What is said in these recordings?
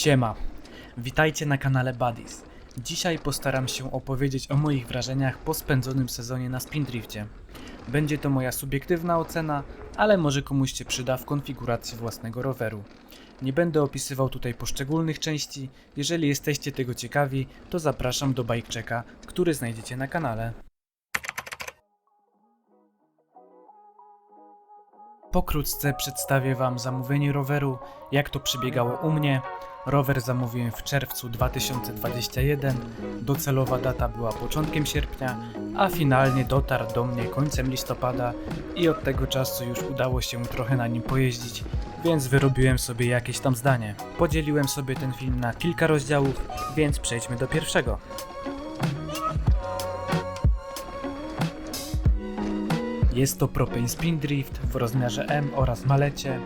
Siema, witajcie na kanale Buddies. Dzisiaj postaram się opowiedzieć o moich wrażeniach po spędzonym sezonie na Spindrifcie. Będzie to moja subiektywna ocena, ale może komuś się przyda w konfiguracji własnego roweru. Nie będę opisywał tutaj poszczególnych części, jeżeli jesteście tego ciekawi, to zapraszam do bajczeka, który znajdziecie na kanale. Pokrótce przedstawię Wam zamówienie roweru, jak to przebiegało u mnie. Rower zamówiłem w czerwcu 2021, docelowa data była początkiem sierpnia, a finalnie dotarł do mnie końcem listopada i od tego czasu już udało się trochę na nim pojeździć, więc wyrobiłem sobie jakieś tam zdanie. Podzieliłem sobie ten film na kilka rozdziałów, więc przejdźmy do pierwszego. Jest to Propane Spindrift w rozmiarze M oraz malecie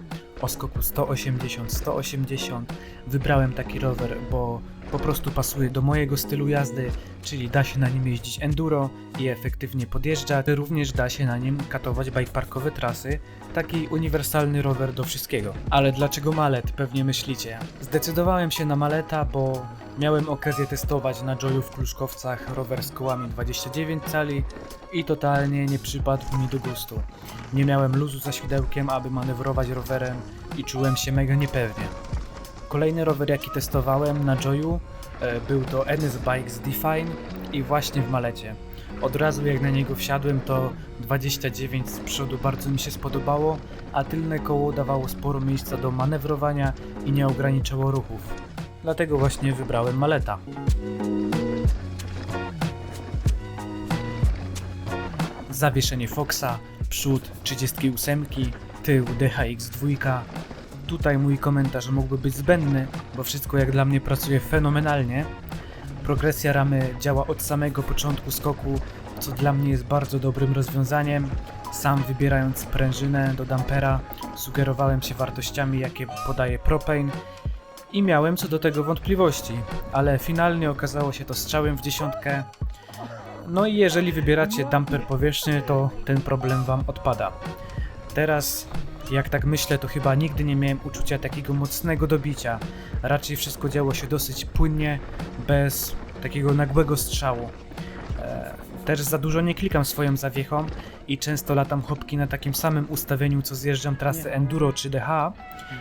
o skoku 180-180. Wybrałem taki rower, bo po prostu pasuje do mojego stylu jazdy, czyli da się na nim jeździć enduro i efektywnie podjeżdżać. Również da się na nim katować bikeparkowe trasy, taki uniwersalny rower do wszystkiego. Ale dlaczego malet, pewnie myślicie? Zdecydowałem się na maleta, bo miałem okazję testować na Joyu w Kluszkowcach rower z kołami 29 cali i totalnie nie przypadł mi do gustu. Nie miałem luzu za świdełkiem, aby manewrować rowerem i czułem się mega niepewnie. Kolejny rower jaki testowałem na Joyu e, był to NS Bikes Define i właśnie w malecie. Od razu jak na niego wsiadłem to 29 z przodu bardzo mi się spodobało, a tylne koło dawało sporo miejsca do manewrowania i nie ograniczało ruchów. Dlatego właśnie wybrałem maleta. Zawieszenie Foxa, przód 38, tył DHX2. Tutaj mój komentarz mógłby być zbędny, bo wszystko jak dla mnie pracuje fenomenalnie. Progresja ramy działa od samego początku skoku, co dla mnie jest bardzo dobrym rozwiązaniem. Sam wybierając sprężynę do dampera, sugerowałem się wartościami, jakie podaje Propane i miałem co do tego wątpliwości, ale finalnie okazało się to strzałem w dziesiątkę. No i jeżeli wybieracie damper powierzchny, to ten problem wam odpada. Teraz, jak tak myślę, to chyba nigdy nie miałem uczucia takiego mocnego dobicia. Raczej wszystko działo się dosyć płynnie, bez takiego nagłego strzału. E, Też za dużo nie klikam swoją zawiechą i często latam hopki na takim samym ustawieniu, co zjeżdżam trasy enduro czy DH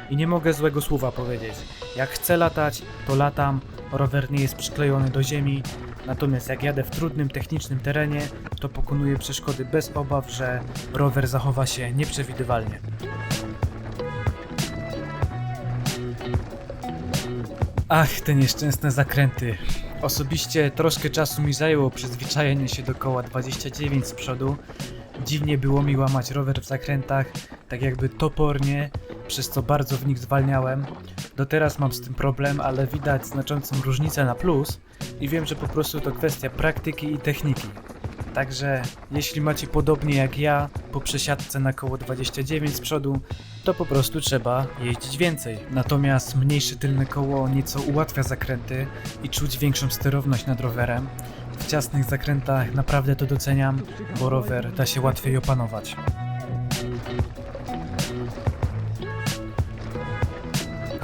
i nie mogę złego słowa powiedzieć. Jak chcę latać, to latam, rower nie jest przyklejony do ziemi, natomiast jak jadę w trudnym technicznym terenie, to pokonuję przeszkody bez obaw, że rower zachowa się nieprzewidywalnie. Ach, te nieszczęsne zakręty. Osobiście troszkę czasu mi zajęło przyzwyczajenie się do koła 29 z przodu. Dziwnie było mi łamać rower w zakrętach, tak jakby topornie, przez co bardzo w nich zwalniałem. Do teraz mam z tym problem, ale widać znaczącą różnicę na plus i wiem, że po prostu to kwestia praktyki i techniki. Także jeśli macie podobnie jak ja po przesiadce na koło 29 z przodu, to po prostu trzeba jeździć więcej. Natomiast mniejsze tylne koło nieco ułatwia zakręty i czuć większą sterowność nad rowerem. W ciasnych zakrętach naprawdę to doceniam, bo rower da się łatwiej opanować.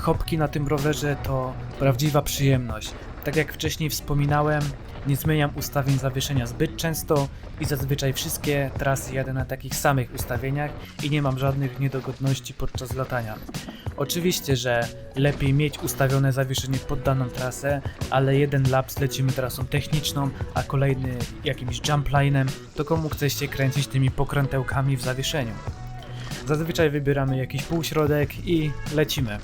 Hopki na tym rowerze to prawdziwa przyjemność. Tak jak wcześniej wspominałem, nie zmieniam ustawień zawieszenia zbyt często i zazwyczaj wszystkie trasy jadę na takich samych ustawieniach i nie mam żadnych niedogodności podczas latania. Oczywiście, że lepiej mieć ustawione zawieszenie pod daną trasę, ale jeden lap lecimy trasą techniczną, a kolejny jakimś jumplinem, to komu chce się kręcić tymi pokrętełkami w zawieszeniu. Zazwyczaj wybieramy jakiś półśrodek i lecimy.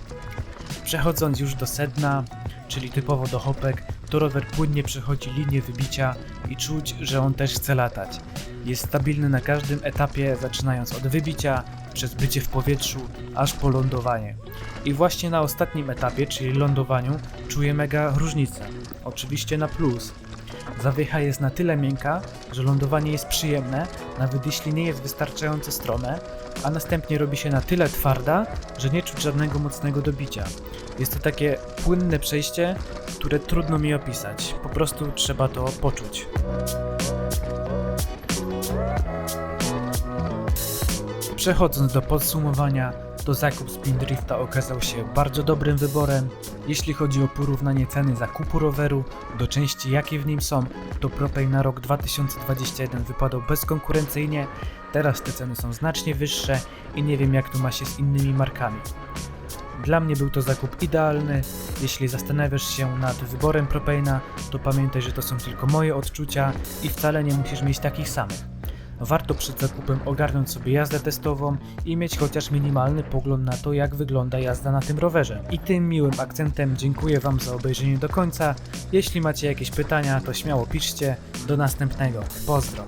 Przechodząc już do sedna, czyli typowo do hopek, to rower płynnie przechodzi linię wybicia i czuć, że on też chce latać. Jest stabilny na każdym etapie, zaczynając od wybicia, przez bycie w powietrzu, aż po lądowanie. I właśnie na ostatnim etapie, czyli lądowaniu, czuję mega różnicę. Oczywiście na plus. Zawiecha jest na tyle miękka, że lądowanie jest przyjemne, nawet jeśli nie jest wystarczająco strome, a następnie robi się na tyle twarda, że nie czuć żadnego mocnego dobicia. Jest to takie płynne przejście, które trudno mi opisać. Po prostu trzeba to poczuć. Przechodząc do podsumowania, to zakup Spindrifta okazał się bardzo dobrym wyborem. Jeśli chodzi o porównanie ceny zakupu roweru do części jakie w nim są, to Propane na rok 2021 wypadał bezkonkurencyjnie, teraz te ceny są znacznie wyższe i nie wiem jak to ma się z innymi markami. Dla mnie był to zakup idealny. Jeśli zastanawiasz się nad wyborem Propane'a, to pamiętaj, że to są tylko moje odczucia i wcale nie musisz mieć takich samych. Warto przed zakupem ogarnąć sobie jazdę testową i mieć chociaż minimalny pogląd na to, jak wygląda jazda na tym rowerze. I tym miłym akcentem dziękuję Wam za obejrzenie do końca. Jeśli macie jakieś pytania, to śmiało piszcie. Do następnego. Pozdro.